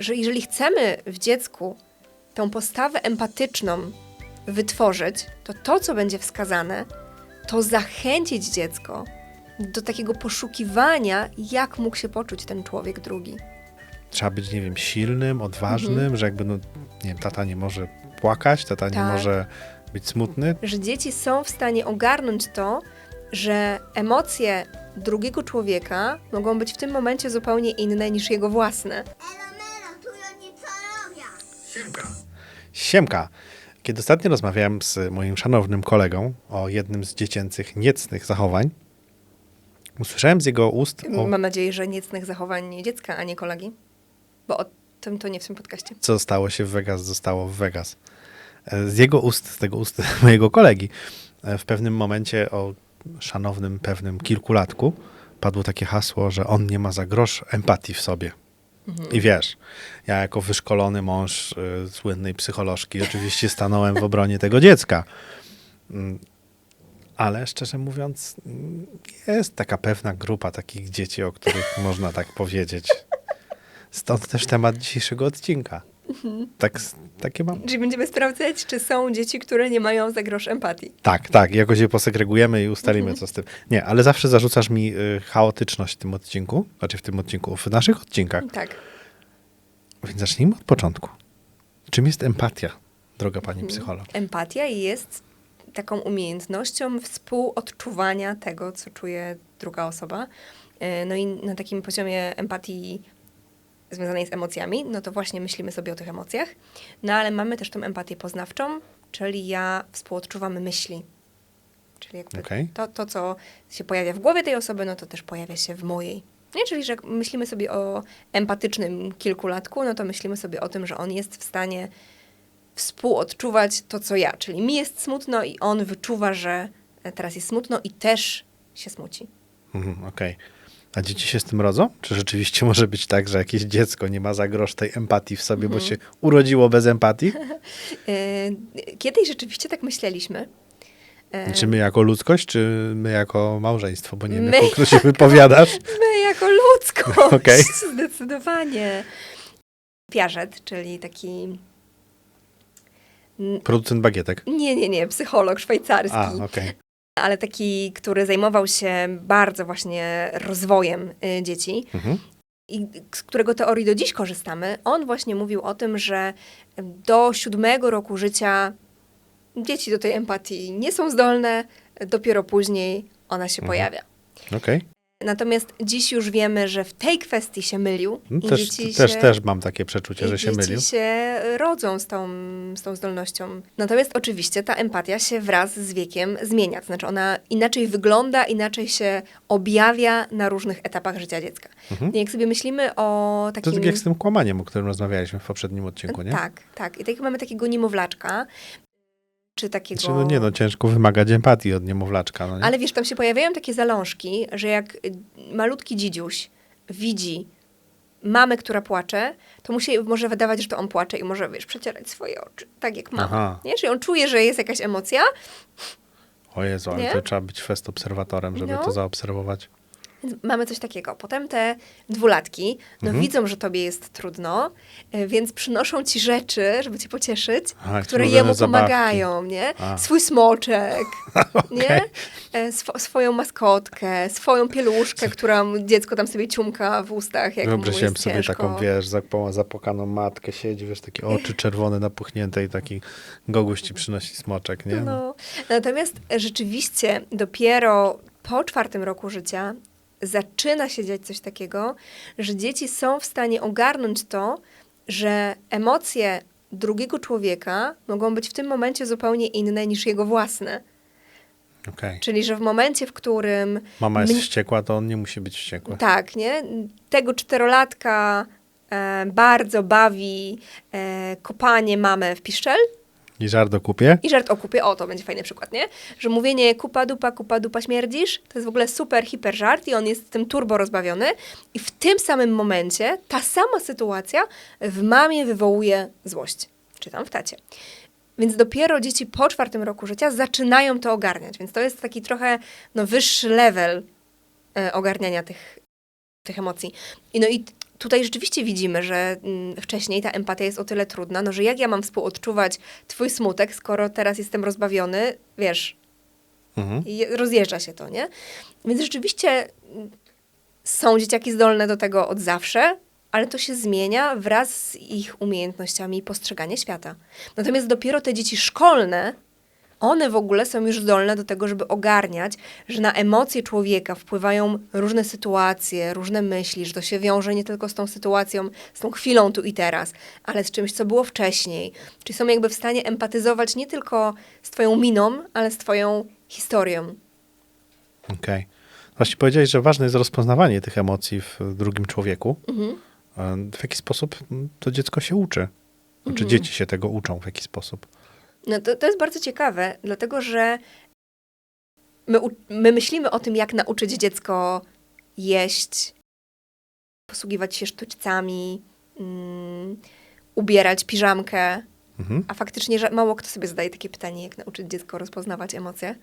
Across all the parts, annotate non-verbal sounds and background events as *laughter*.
że jeżeli chcemy w dziecku tą postawę empatyczną wytworzyć, to to, co będzie wskazane, to zachęcić dziecko do takiego poszukiwania, jak mógł się poczuć ten człowiek drugi. Trzeba być, nie wiem, silnym, odważnym, że jakby, no, nie wiem, tata nie może płakać, tata nie Tak. może być smutny. Że dzieci są w stanie ogarnąć to, że emocje drugiego człowieka mogą być w tym momencie zupełnie inne niż jego własne. Siemka. Siemka! Kiedy ostatnio rozmawiałem z moim szanownym kolegą o jednym z dziecięcych niecnych zachowań, usłyszałem z jego ust o Mam nadzieję, że niecnych zachowań dziecka, a nie kolegi, bo o tym to nie w tym podcaście. co stało się w Vegas, zostało w Vegas. E, Z jego ust, z tego ust *laughs* mojego kolegi, e, w pewnym momencie o szanownym, pewnym kilkulatku padło takie hasło, że on nie ma za grosz empatii w sobie. I wiesz, ja jako wyszkolony mąż y, słynnej psycholożki oczywiście stanąłem w obronie tego dziecka. Mm, Ale szczerze mówiąc, mm, jest taka pewna grupa takich dzieci, o których można tak powiedzieć. Stąd też temat dzisiejszego odcinka. Tak, takie mam. Czyli będziemy sprawdzać, czy są dzieci, które nie mają za grosz empatii. Tak, tak, jakoś je posegregujemy i ustalimy, co z tym. Nie, ale zawsze zarzucasz mi y, chaotyczność w tym odcinku, znaczy w tym odcinku, w naszych odcinkach. Tak. Więc zacznijmy od początku. Czym jest empatia, droga pani psycholog? Empatia jest taką umiejętnością współodczuwania tego, co czuje druga osoba. E, No i na takim poziomie empatii związanej z emocjami, no to właśnie myślimy sobie o tych emocjach. No ale mamy też tą empatię poznawczą, czyli ja współodczuwam myśli. Czyli jakby Okej. to, to, co się pojawia w głowie tej osoby, no to też pojawia się w mojej. Nie, czyli, że jak myślimy sobie o empatycznym kilkulatku, no to myślimy sobie o tym, że on jest w stanie współodczuwać to, co ja. Czyli mi jest smutno i on wyczuwa, że teraz jest smutno i też się smuci. Mhm, Okej. A dzieci się z tym rodzą? Czy rzeczywiście *laughs* może być tak, że jakieś dziecko nie ma za grosz tej empatii w sobie, bo się urodziło bez empatii? Yy, *laughs* Kiedyś rzeczywiście tak myśleliśmy. Yy, Czy my jako ludzkość, czy my jako małżeństwo? Bo nie wiem, My jak określić wypowiadasz. *laughs* My jako ludzkość, Okej. zdecydowanie. Piażet, czyli taki... Producent bagietek. Nie, nie, nie, psycholog szwajcarski. A, okej. Ale taki, który zajmował się bardzo właśnie rozwojem y, dzieci Mhm. i z którego teorii do dziś korzystamy, on właśnie mówił o tym, że do siódmego roku życia dzieci do tej empatii nie są zdolne, dopiero później ona się Mhm. pojawia. Okej. Natomiast dziś już wiemy, że w tej kwestii się mylił. No i Też, dzieci też, się, też mam takie przeczucie, że się dzieci mylił. się rodzą z tą, z tą zdolnością. Natomiast oczywiście ta empatia się wraz z wiekiem zmienia. To znaczy ona inaczej wygląda, inaczej się objawia na różnych etapach życia dziecka. Mhm. I jak sobie myślimy o To takim... tak jak z tym kłamaniem, o którym rozmawialiśmy w poprzednim odcinku, nie? Tak, tak. I tak mamy takiego niemowlaczka, czy takiego... Znaczy, no nie, no ciężko wymagać empatii od niemowlaczka, no nie? Ale wiesz, tam się pojawiają takie zalążki, że jak y, malutki dzidziuś widzi mamę, która płacze, to mu się może wydawać, że to on płacze i może, wiesz, przecierać swoje oczy, tak jak mama. Aha. Nie? Czyli on czuje, że jest jakaś emocja, O Jezu, ale Nie? to trzeba być fest obserwatorem, żeby No. to zaobserwować. Mamy coś takiego. Potem te dwulatki, no Mhm. widzą, że tobie jest trudno, y, więc przynoszą ci rzeczy, żeby cię pocieszyć, jak które jemu zabawki. pomagają, nie? A. Swój smoczek, *laughs* nie? Okej. E, Swo- swoją maskotkę, swoją pieluszkę, która dziecko tam sobie ciumka w ustach, jak Wyobraziłem sobie ciężko. taką, wiesz, zapłakaną matkę, siedzi, wiesz, takie oczy czerwone, napuchnięte i taki goguś ci przynosi smoczek, nie? No. Natomiast rzeczywiście dopiero po czwartym roku życia zaczyna się dziać coś takiego, że dzieci są w stanie ogarnąć to, że emocje drugiego człowieka mogą być w tym momencie zupełnie inne niż jego własne. Okej. Czyli, że w momencie, w którym Mama jest wściekła, to on nie musi być wściekły. Tak, nie? Tego czterolatka e, bardzo bawi e, kopanie mamę w piszczel I żart kupię? i żart o kupie. O, to będzie fajny przykład, nie? Że mówienie kupa dupa, kupa dupa śmierdzisz, to jest w ogóle super, hiper żart i on jest tym turbo rozbawiony. I w tym samym momencie ta sama sytuacja w mamie wywołuje złość. Czy tam w tacie. Więc dopiero dzieci po czwartym roku życia zaczynają to ogarniać. Więc to jest taki trochę no, wyższy level e, ogarniania tych, tych emocji. I no i tutaj rzeczywiście widzimy, że mm, wcześniej ta empatia jest o tyle trudna, no że jak ja mam współodczuwać twój smutek, skoro teraz jestem rozbawiony, wiesz, Mhm. rozjeżdża się to, nie? Więc rzeczywiście mm, są dzieciaki zdolne do tego od zawsze, ale to się zmienia wraz z ich umiejętnościami postrzegania świata. Natomiast dopiero te dzieci szkolne, one w ogóle są już zdolne do tego, żeby ogarniać, że na emocje człowieka wpływają różne sytuacje, różne myśli, że to się wiąże nie tylko z tą sytuacją, z tą chwilą tu i teraz, ale z czymś, co było wcześniej. Czyli są jakby w stanie empatyzować nie tylko z twoją miną, ale z twoją historią. Okej. Właśnie powiedziałeś, że ważne jest rozpoznawanie tych emocji w drugim człowieku. Mhm. W jaki sposób to dziecko się uczy? Czy Mhm. dzieci się tego uczą w jaki sposób? No to, to jest bardzo ciekawe, dlatego że my, my myślimy o tym, jak nauczyć dziecko jeść, posługiwać się sztućcami, mm, ubierać piżamkę, Mhm. a faktycznie że mało kto sobie zadaje takie pytanie, jak nauczyć dziecko rozpoznawać emocje.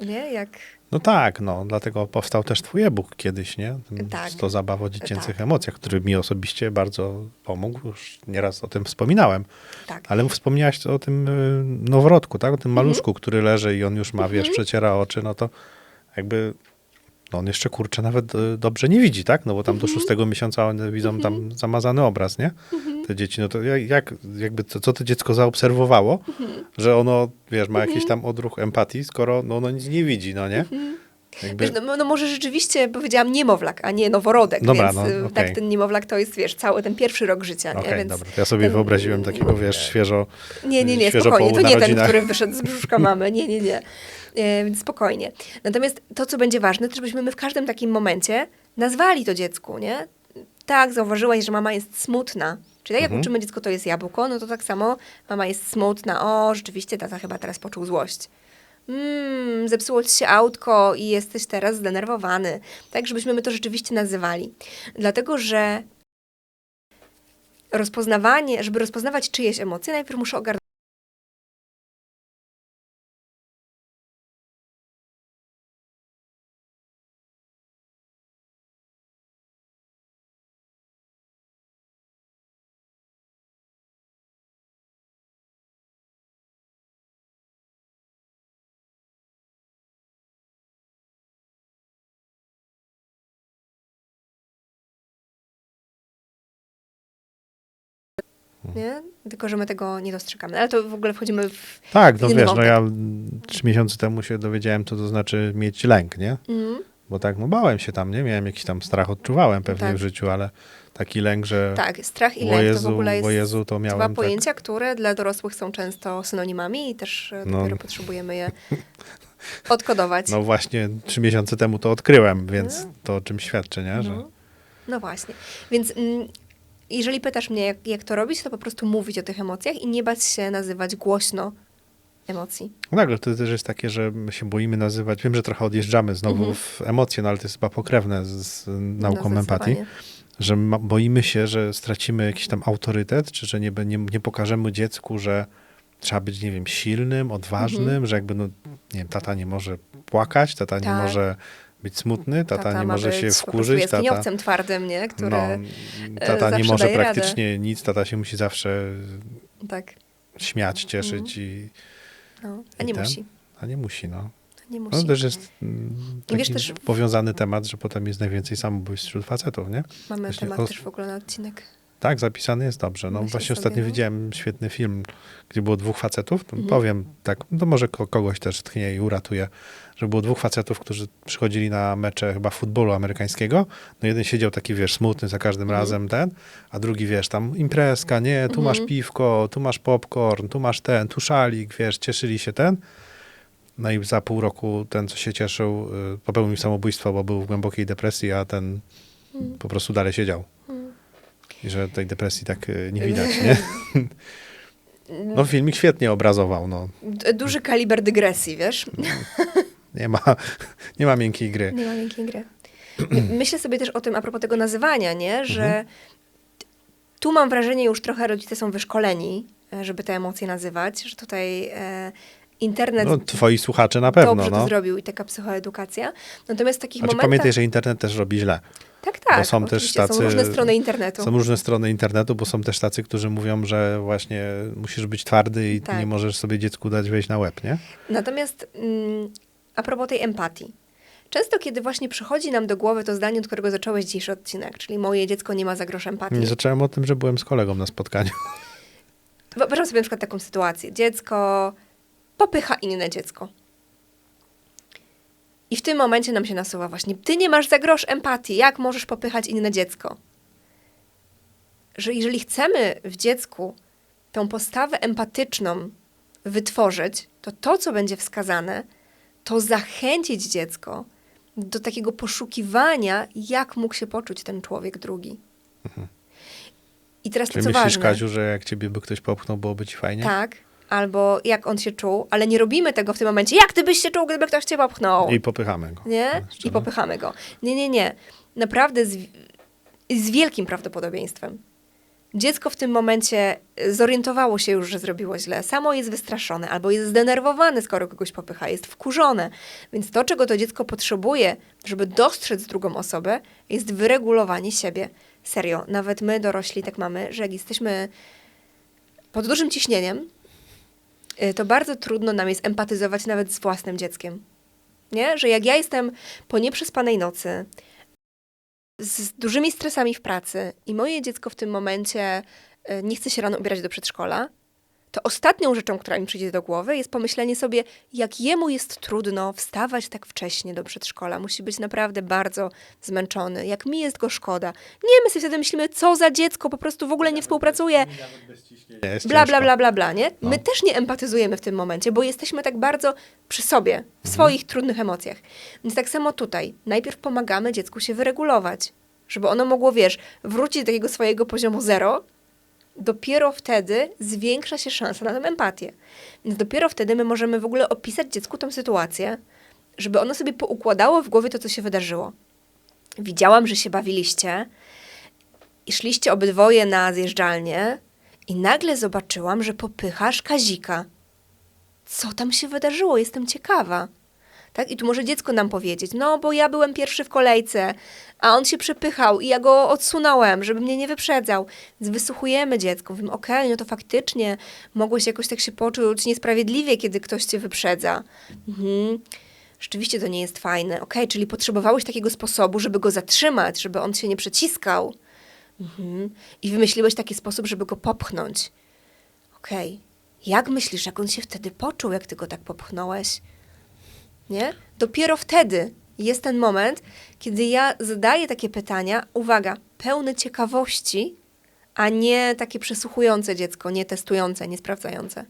Nie? Jak... No tak, no, dlatego powstał też twój e-book kiedyś, nie? Ten Tak. 100 zabaw o dziecięcych Tak. emocjach, który mi osobiście bardzo pomógł. Już nieraz o tym wspominałem. Tak. Ale wspomniałaś o tym y, noworodku, tak? O tym Mhm. maluszku, który leży i on już ma, wiesz, przeciera oczy, no to jakby no on jeszcze kurczę nawet y, dobrze nie widzi, tak? No bo tam Mhm. do szóstego miesiąca one widzą tam zamazany obraz, nie? Mhm. Te dzieci, no to jak, jak jakby co, co to dziecko zaobserwowało, Mhm. że ono, wiesz, ma jakiś tam odruch empatii, skoro no, ono nic nie widzi, no nie? Jakby, Wiesz, no, no może rzeczywiście powiedziałam niemowlak, a nie noworodek, Dobra, więc no, y, okej. tak ten niemowlak to jest, wiesz, cały ten pierwszy rok życia, nie? Okej, Więc dobra. To ja sobie ten- wyobraziłem takiego, wiesz, świeżo Nie, nie, nie, spokojnie. po To nie ten, który wyszedł z brzuszka mamy. Nie, nie, nie. Więc spokojnie. Natomiast to, co będzie ważne, to żebyśmy my w każdym takim momencie nazwali to dziecku, nie? Tak, zauważyłaś, że mama jest smutna. Czyli tak jak Mhm. uczymy dziecko, to jest jabłko, no to tak samo mama jest smutna. O, rzeczywiście tata chyba teraz poczuł złość. Mmm, zepsuło ci się autko i jesteś teraz zdenerwowany. Tak, żebyśmy my to rzeczywiście nazywali. Dlatego, że rozpoznawanie, żeby rozpoznawać czyjeś emocje, najpierw muszę ogarnąć Nie? Tylko, że my tego nie dostrzegamy. Ale to w ogóle wchodzimy w... Tak, no wiesz, no wątek. ja mm, trzy miesiące temu się dowiedziałem, co to znaczy mieć lęk, nie? Mm, Bo tak, no bałem się tam, nie? Miałem jakiś tam strach, odczuwałem pewnie Tak. w życiu, ale taki lęk, że tak, strach i lęk Jezu, to w ogóle jest Jezu, to miałem dwa tak, pojęcia, które dla dorosłych są często synonimami i też e, No. dopiero potrzebujemy je odkodować. *laughs* no właśnie trzy miesiące temu to odkryłem, więc to o czym świadczy, nie? Że, No. no właśnie. Więc mm, jeżeli pytasz mnie, jak, jak to robić, to po prostu mówić o tych emocjach i nie bać się nazywać głośno emocji. no nagle to też jest takie, że my się boimy nazywać, wiem, że trochę odjeżdżamy znowu Mhm. w emocje, no ale to jest chyba pokrewne z, z nauką No, empatii. że ma, boimy się, że stracimy jakiś tam autorytet, czy że nie, nie, nie pokażemy dziecku, że trzeba być, nie wiem, silnym, odważnym, Mhm. że jakby, no, nie wiem, tata nie może płakać, tata nie Tak. może być smutny, tata, nie ma może być się wkurzyć, tata, jaskiniowcem twardym, nie? Który, no, tata nie może daje radę. praktycznie nic, tata się musi zawsze tak, śmiać, cieszyć Mhm. i, no, a I nie ten? musi. a nie musi, no. Nie musi. No też jest mm, I taki wiesz też- powiązany temat, że potem jest najwięcej samobójstw wśród facetów, nie? Mamy właśnie temat os- też w ogóle na odcinek. Tak, zapisany jest dobrze. No Myślę właśnie sobie, ostatnio no. widziałem świetny film, gdzie było dwóch facetów. To Mhm. Powiem tak, no może ko- kogoś też tchnie i uratuje, że było dwóch facetów, którzy przychodzili na mecze chyba futbolu amerykańskiego. No jeden siedział taki, wiesz, smutny za każdym Mhm. razem ten, a drugi, wiesz, tam imprezka, nie, tu Mhm. masz piwko, tu masz popcorn, tu masz ten, tu szalik, wiesz, cieszyli się ten. No i za pół roku ten, co się cieszył, y, popełnił samobójstwo, bo był w głębokiej depresji, a ten Mm. po prostu dalej siedział. Mm. I że tej depresji tak y, nie *laughs* widać, nie? No filmik świetnie obrazował, no. Duży kaliber dygresji, wiesz? Nie ma, *laughs* nie ma miękkiej gry. Nie ma miękkiej gry. My- Myślę sobie też o tym a propos tego nazywania, nie? Że Mhm. tu mam wrażenie, już trochę rodzice są wyszkoleni, e, żeby te emocje nazywać, że tutaj e, internet No, twoi słuchacze na pewno, dobrze to no. zrobił i taka psychoedukacja. Natomiast w takich Znaczy momentach... pamiętaj, że internet też robi źle. Tak, tak. bo są też tacy- Są różne strony internetu. Są różne strony internetu, bo są też tacy, którzy mówią, że właśnie musisz być twardy i Tak. nie możesz sobie dziecku dać wejść na łeb, nie? Natomiast mm, a propos tej empatii. Często, kiedy właśnie przychodzi nam do głowy to zdanie, od którego zacząłeś dzisiejszy odcinek, czyli moje dziecko nie ma za grosz empatii. Nie zacząłem o tym, że byłem z kolegą na spotkaniu. Wyobrażam sobie na przykład taką sytuację. Dziecko popycha inne dziecko. I w tym momencie nam się nasuwa właśnie, ty nie masz za grosz empatii, jak możesz popychać inne dziecko? Że jeżeli chcemy w dziecku tą postawę empatyczną wytworzyć, to to, co będzie wskazane, to zachęcić dziecko do takiego poszukiwania, jak mógł się poczuć ten człowiek drugi. I teraz Czy to, co myślisz, ważne. Kaziu, że jak ciebie by ktoś popchnął, byłoby ci fajnie? Tak, albo jak on się czuł, ale nie robimy tego w tym momencie. Jak ty byś się czuł, gdyby ktoś cię popchnął? I popychamy go. Nie? Jeszcze, I popychamy go. Nie, nie, nie. Naprawdę z, z wielkim prawdopodobieństwem. Dziecko w tym momencie zorientowało się już, że zrobiło źle. Samo jest wystraszone albo jest zdenerwowane, skoro kogoś popycha, jest wkurzone. Więc to, czego to dziecko potrzebuje, żeby dostrzec drugą osobę, jest wyregulowanie siebie. Serio, nawet my dorośli tak mamy, że jak jesteśmy pod dużym ciśnieniem, to bardzo trudno nam jest empatyzować nawet z własnym dzieckiem. Nie? Że jak ja jestem po nieprzespanej nocy, z dużymi stresami w pracy i moje dziecko w tym momencie y, nie chce się rano ubierać do przedszkola, to ostatnią rzeczą, która mi przyjdzie do głowy, jest pomyślenie sobie, jak jemu jest trudno wstawać tak wcześnie do przedszkola. Musi być naprawdę bardzo zmęczony. Jak mi jest go szkoda. Nie, my sobie wtedy myślimy, co za dziecko, po prostu w ogóle nie współpracuje. Bla, bla, bla, bla, bla, nie? No. My też nie empatyzujemy w tym momencie, bo jesteśmy tak bardzo przy sobie, Mhm. w swoich trudnych emocjach. Więc tak samo tutaj. Najpierw pomagamy dziecku się wyregulować, żeby ono mogło, wiesz, wrócić do takiego swojego poziomu zero. Dopiero wtedy zwiększa się szansa na tę empatię. Więc dopiero wtedy my możemy w ogóle opisać dziecku tę sytuację, żeby ono sobie poukładało w głowie to, co się wydarzyło. Widziałam, że się bawiliście i szliście obydwoje na zjeżdżalnię i nagle zobaczyłam, że popychasz Kazika. Co tam się wydarzyło? Jestem ciekawa. Tak? I tu może dziecko nam powiedzieć, no bo ja byłem pierwszy w kolejce, a on się przepychał i ja go odsunąłem, żeby mnie nie wyprzedzał. Więc wysłuchujemy dziecko, mówimy, okej, no to faktycznie mogłeś jakoś tak się poczuć niesprawiedliwie, kiedy ktoś cię wyprzedza. Mhm. Rzeczywiście to nie jest fajne. Okej, czyli potrzebowałeś takiego sposobu, żeby go zatrzymać, żeby on się nie przeciskał. Mhm. I wymyśliłeś taki sposób, żeby go popchnąć. Okej. Jak myślisz, jak on się wtedy poczuł, jak ty go tak popchnąłeś? Nie? Dopiero wtedy jest ten moment, kiedy ja zadaję takie pytania, uwaga, pełne ciekawości, a nie takie przesłuchujące dziecko, nie testujące, nie sprawdzające.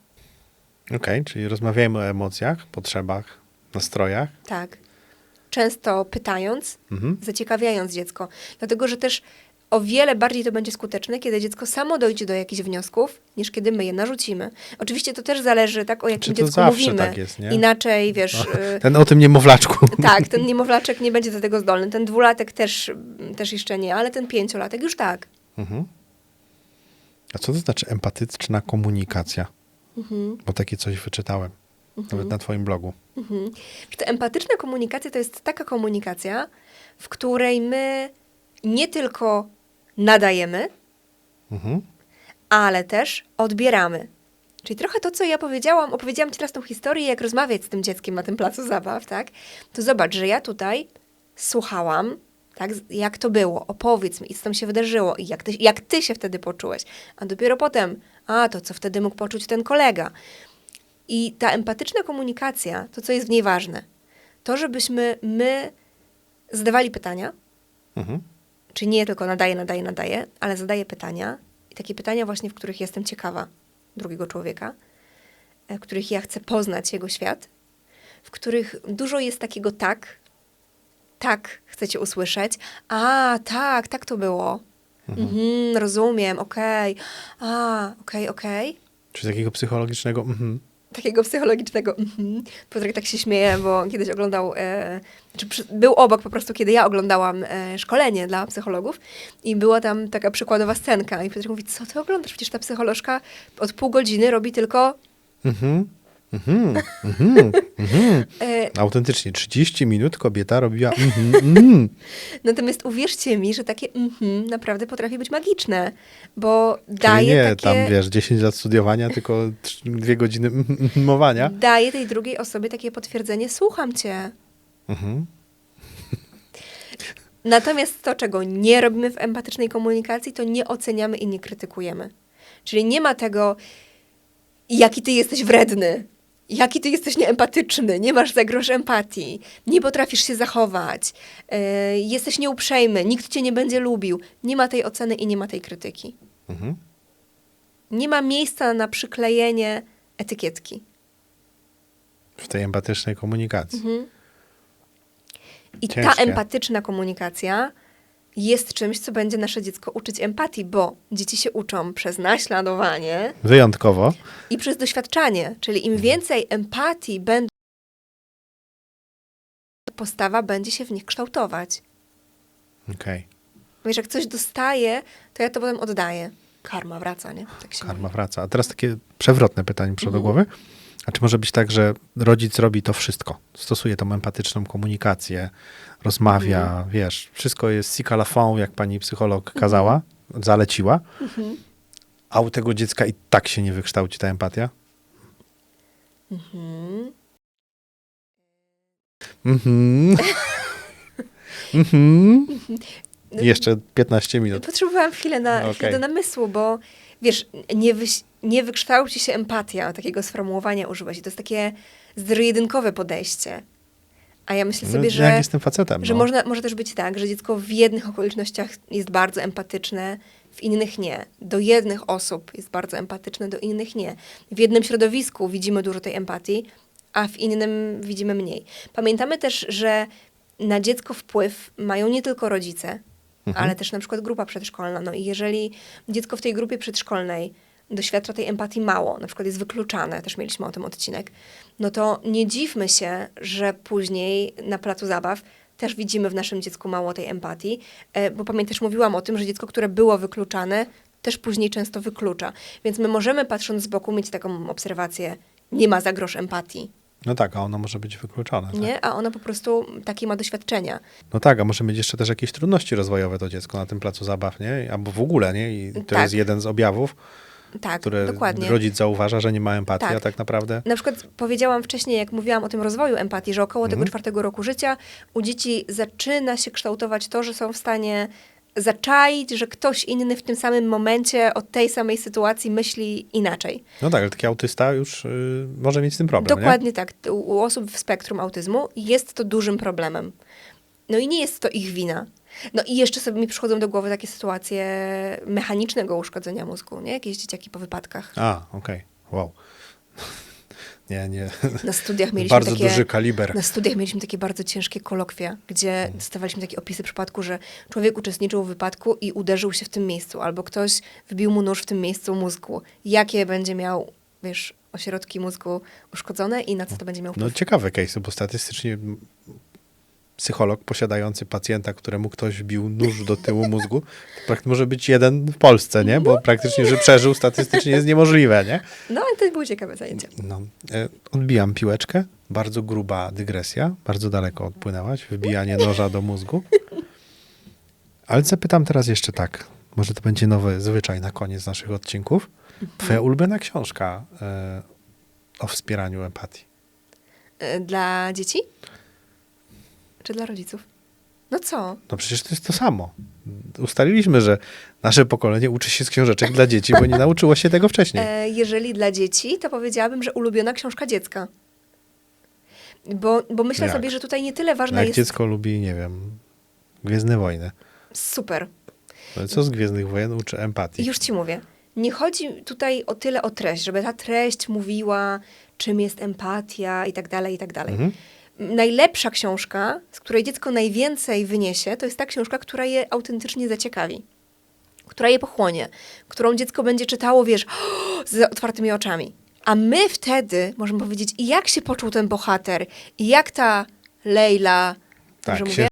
Okej, czyli rozmawiajmy o emocjach, potrzebach, nastrojach. Tak. Często pytając, Mhm. zaciekawiając dziecko. Dlatego, że też o wiele bardziej to będzie skuteczne, kiedy dziecko samo dojdzie do jakichś wniosków, niż kiedy my je narzucimy. Oczywiście to też zależy, tak, o jakim Czy to dziecku zawsze mówimy. tak jest, nie? Inaczej, wiesz... y, Ten o tym niemowlaczku. *laughs* tak, ten niemowlaczek nie będzie do tego zdolny. Ten dwulatek też, też jeszcze nie, ale ten pięciolatek już tak. Mhm. A co to znaczy empatyczna komunikacja? Mhm. Bo takie coś wyczytałem. Nawet na twoim blogu. Mhm. Ta empatyczna komunikacja to jest taka komunikacja, w której my nie tylko nadajemy, Mhm. ale też odbieramy. Czyli trochę to, co ja powiedziałam, opowiedziałam Ci teraz tą historię, jak rozmawiać z tym dzieckiem na tym placu zabaw, tak? To zobacz, że ja tutaj słuchałam, tak? Jak to było? Opowiedz mi, co tam się wydarzyło, i jak ty, jak ty się wtedy poczułeś. A dopiero potem, a to, co wtedy mógł poczuć ten kolega. I ta empatyczna komunikacja, to co jest w niej ważne, to żebyśmy my zadawali pytania, Mhm. Czyli nie tylko nadaję, nadaję, nadaję, ale zadaję pytania. I takie pytania właśnie, w których jestem ciekawa drugiego człowieka, e, w których ja chcę poznać jego świat, w których dużo jest takiego tak, tak chcecie usłyszeć, a tak, tak to było. Mhm, rozumiem, okej, a, okej, okej. Czyli takiego psychologicznego. Mhm. Takiego psychologicznego. Mhm. Piotrek tak się śmieje, bo kiedyś oglądał, e, czy przy, był obok po prostu, kiedy ja oglądałam e, szkolenie dla psychologów i była tam taka przykładowa scenka i Piotrek mówi, co ty oglądasz? Przecież ta psycholożka od pół godziny robi tylko Mhm. Mhm, mhm, mhm. E, Autentycznie, 30 minut kobieta robiła *laughs* mhm, mhm. Natomiast uwierzcie mi, że takie mhm naprawdę potrafi być magiczne, bo Czyli daje nie takie... tam, wiesz, 10 lat studiowania, tylko 2 godziny mhm, mowania. Daje tej drugiej osobie takie potwierdzenie, słucham cię. Mhm. Natomiast to, czego nie robimy w empatycznej komunikacji, to nie oceniamy i nie krytykujemy. Czyli nie ma tego, jaki ty jesteś wredny, jaki ty jesteś nieempatyczny, nie masz za grosz empatii, nie potrafisz się zachować, yy, jesteś nieuprzejmy, nikt cię nie będzie lubił. Nie ma tej oceny i nie ma tej krytyki. Mhm. Nie ma miejsca na przyklejenie etykietki. W tej empatycznej komunikacji. Mhm. I ta Ciężkie. empatyczna komunikacja jest czymś, co będzie nasze dziecko uczyć empatii, bo dzieci się uczą przez naśladowanie Wyjątkowo. i przez doświadczanie. Czyli im więcej empatii będą, postawa będzie się w nich kształtować. Okej. Wiesz, jak coś dostaję, to ja to potem oddaję. Karma wraca, nie? Tak się Karma mówi. wraca. A teraz takie przewrotne pytanie przyszło do Mhm. głowy. A czy może być tak, że rodzic robi to wszystko? Stosuje tą empatyczną komunikację, rozmawia, Mhm. wiesz, wszystko jest si la fond, jak pani psycholog kazała, zaleciła, Mhm. a u tego dziecka i tak się nie wykształci ta empatia? Mhm. Mhm. *laughs* mhm. No, Jeszcze 15 minut. Potrzebowałam chwilę, na, Okej. chwilę do namysłu, bo wiesz, nie, wyś, nie wykształci się empatia, takiego sformułowania używać. I to jest takie zero-jedynkowe podejście. A ja myślę sobie, No, że, Jak jestem facetem. że no. można, może też być tak, że dziecko w jednych okolicznościach jest bardzo empatyczne, w innych nie. Do jednych osób jest bardzo empatyczne, do innych nie. W jednym środowisku widzimy dużo tej empatii, a w innym widzimy mniej. Pamiętamy też, że na dziecko wpływ mają nie tylko rodzice, Mhm. ale też na przykład grupa przedszkolna. No i jeżeli dziecko w tej grupie przedszkolnej doświadcza tej empatii mało, na przykład jest wykluczane, też mieliśmy o tym odcinek, no to nie dziwmy się, że później na placu zabaw też widzimy w naszym dziecku mało tej empatii, e, bo pamiętasz, mówiłam o tym, że dziecko, które było wykluczane, też później często wyklucza. Więc my możemy, patrząc z boku, mieć taką obserwację, nie ma za grosz empatii, No tak, a ono może być wykluczone. Tak? nie? A ona po prostu takie ma doświadczenia. No tak, a może mieć jeszcze też jakieś trudności rozwojowe to dziecko na tym placu zabaw, nie? Albo w ogóle, nie? I to Tak. jest jeden z objawów, Tak, które dokładnie. rodzic zauważa, że nie ma empatii, Tak. a tak naprawdę... Na przykład powiedziałam wcześniej, jak mówiłam o tym rozwoju empatii, że około tego Mhm. czwartego roku życia u dzieci zaczyna się kształtować to, że są w stanie zaczaić, że ktoś inny w tym samym momencie o tej samej sytuacji myśli inaczej. No tak, ale taki autysta już y, może mieć z tym problem, Dokładnie tak. U, u osób w spektrum autyzmu jest to dużym problemem. No i nie jest to ich wina. No i jeszcze sobie mi przychodzą do głowy takie sytuacje mechanicznego uszkodzenia mózgu, nie? Jakieś dzieciaki po wypadkach. A, okej, wow. *laughs* nie, nie. Na studiach mieliśmy Bardzo takie... duży kaliber. Na studiach mieliśmy takie bardzo ciężkie kolokwia, gdzie dostawaliśmy takie opisy przypadku, że człowiek uczestniczył w wypadku i uderzył się w tym miejscu, albo ktoś wbił mu nóż w tym miejscu mózgu. Jakie będzie miał, wiesz, ośrodki mózgu uszkodzone i na co to będzie miał No wpływ. ciekawe case, bo statystycznie psycholog posiadający pacjenta, któremu ktoś wbił nóż do tyłu mózgu, to może być jeden w Polsce, nie? Bo praktycznie, że przeżył statystycznie jest niemożliwe, nie? No, ale to było ciekawe zajęcie. No, e, odbijam piłeczkę, bardzo gruba dygresja, bardzo daleko odpłynęłaś, wybijanie noża do mózgu. Ale zapytam teraz jeszcze tak, może to będzie nowy zwyczaj na koniec naszych odcinków. Twoja ulubiona książka e, o wspieraniu empatii. E, Dla dzieci? Czy dla rodziców? No co? No przecież to jest to samo. Ustaliliśmy, że nasze pokolenie uczy się z książeczek dla dzieci, bo nie *laughs* nauczyło się tego wcześniej. E, jeżeli dla dzieci, to powiedziałabym, że ulubiona książka dziecka. Bo, bo myślę Jak? sobie, że tutaj nie tyle ważna Jak jest... dziecko lubi, nie wiem, Gwiezdne Wojny. Super. No, Co z Gwiezdnych Wojen uczy empatii? Już ci mówię. Nie chodzi tutaj o tyle o treść, żeby ta treść mówiła, czym jest empatia i tak dalej, i tak dalej. Mhm. Najlepsza książka, z której dziecko najwięcej wyniesie, to jest ta książka, która je autentycznie zaciekawi. Która je pochłonie. Którą dziecko będzie czytało, wiesz, *gasps* z otwartymi oczami. A my wtedy możemy powiedzieć, i jak się poczuł ten bohater, i jak ta Leila, Tak, się- mówię?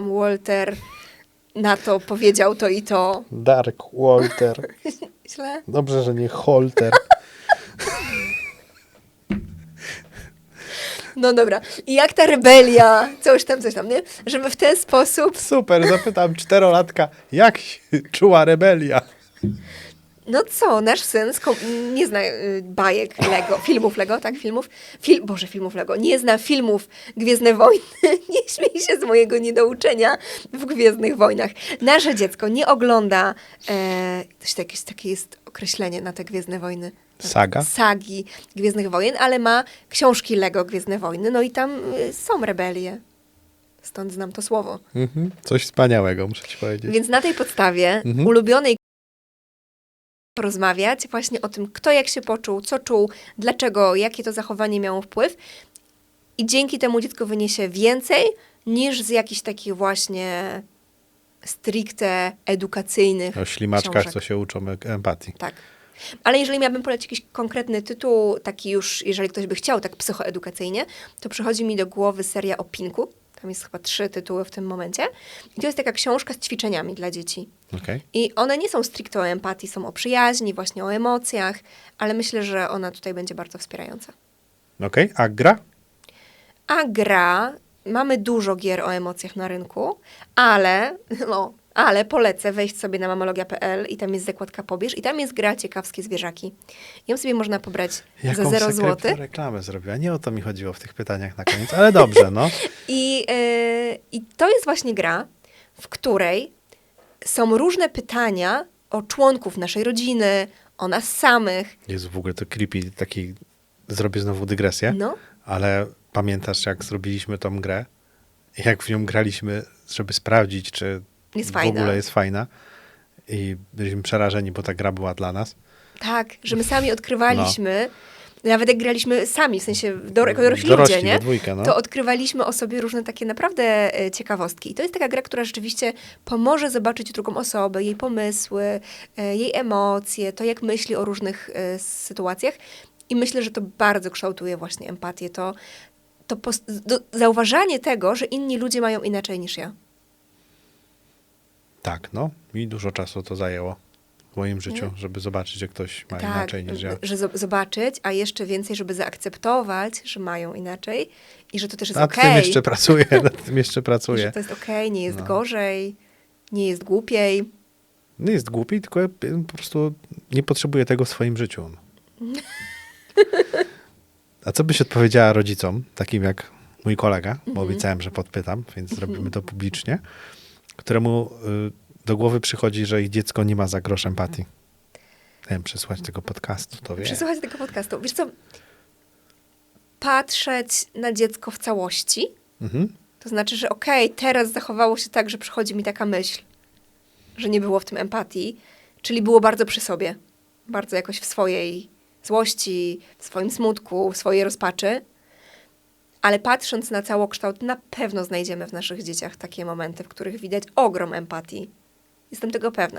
Walter, na to powiedział to i to. Dark Walter. *laughs* Dobrze, że nie Holter. No dobra. I jak ta rebelia, coś tam, coś tam, nie? Żeby w ten sposób, Super, zapytam czterolatka, jak się czuła rebelia? no co, nasz syn nie zna y, bajek Lego, filmów Lego, tak, filmów, Fil- Boże, filmów Lego, nie zna filmów Gwiezdne Wojny, *laughs* nie śmiej się z mojego niedouczenia w Gwiezdnych Wojnach. Nasze dziecko nie ogląda, e, to jakieś takie jest określenie na te Gwiezdne Wojny. Saga? Sagi Gwiezdnych Wojen, ale ma książki Lego Gwiezdne Wojny, no i tam y, są rebelie. Stąd znam to słowo. Mhm, coś wspaniałego, muszę ci powiedzieć. Więc na tej podstawie Mhm. ulubionej porozmawiać właśnie o tym, kto jak się poczuł, co czuł, dlaczego, jakie to zachowanie miało wpływ. I dzięki temu dziecko wyniesie więcej niż z jakichś takich właśnie stricte edukacyjnych O ślimaczkach, książek. co się uczą empatii. Tak. Ale jeżeli miałabym polecić jakiś konkretny tytuł, taki już, jeżeli ktoś by chciał, tak psychoedukacyjnie, to przychodzi mi do głowy seria o Pinku. Tam jest chyba trzy tytuły w tym momencie. I to jest taka książka z ćwiczeniami dla dzieci. Okej. I one nie są stricte o empatii, są o przyjaźni, właśnie o emocjach, ale myślę, że ona tutaj będzie bardzo wspierająca. Okej, a gra? A gra, mamy dużo gier o emocjach na rynku, ale, no, ale polecę wejść sobie na mamologia.pl i tam jest zakładka pobierz i tam jest gra Ciekawskie Zwierzaki. Ją sobie można pobrać Jaką za 0 sekretną zł. reklamę zrobiła? Nie o to mi chodziło w tych pytaniach na koniec, ale dobrze, no. *laughs* I, yy, I to jest właśnie gra, w której są różne pytania o członków naszej rodziny, o nas samych. Jezu, w ogóle to creepy, taki, zrobię znowu dygresję, No, ale pamiętasz, jak zrobiliśmy tą grę? Jak w nią graliśmy, żeby sprawdzić, czy Jest w fajna. ogóle jest fajna. I byliśmy przerażeni, bo ta gra była dla nas. tak, że my sami odkrywaliśmy, nawet jak graliśmy sami, w sensie do, jako dorośli, Dorośli ludzie, nie? dwójkę, no. to odkrywaliśmy o sobie różne takie naprawdę e, ciekawostki. I to jest taka gra, która rzeczywiście pomoże zobaczyć drugą osobę, jej pomysły, e, jej emocje, to jak myśli o różnych e, sytuacjach. I myślę, że to bardzo kształtuje właśnie empatię. To, to do, zauważanie tego, że inni ludzie mają inaczej niż ja. Tak, no. Mi dużo czasu to zajęło w moim życiu, żeby zobaczyć, że ktoś ma inaczej niż ja. że zo- zobaczyć, a jeszcze więcej, żeby zaakceptować, że mają inaczej i że to też jest Nad okej. tym jeszcze pracuję, *laughs* nad tym jeszcze I pracuję. że to jest okej, nie jest No. gorzej, nie jest głupiej. Nie jest głupi, tylko ja po prostu nie potrzebuję tego w swoim życiu. *laughs* A co byś odpowiedziała rodzicom, takim jak mój kolega, bo obiecałem, że podpytam, więc zrobimy to *laughs* publicznie, któremu y, do głowy przychodzi, że ich dziecko nie ma za grosz empatii. Wiem, przesłuchać tego podcastu, to wie. Przesłuchać tego podcastu. Wiesz co? Patrzeć na dziecko w całości, Mhm. to znaczy, że okej, teraz zachowało się tak, że przychodzi mi taka myśl, że nie było w tym empatii, czyli było bardzo przy sobie, bardzo jakoś w swojej złości, w swoim smutku, w swojej rozpaczy. Ale patrząc na całokształt, na pewno znajdziemy w naszych dzieciach takie momenty, w których widać ogrom empatii. Jestem tego pewna.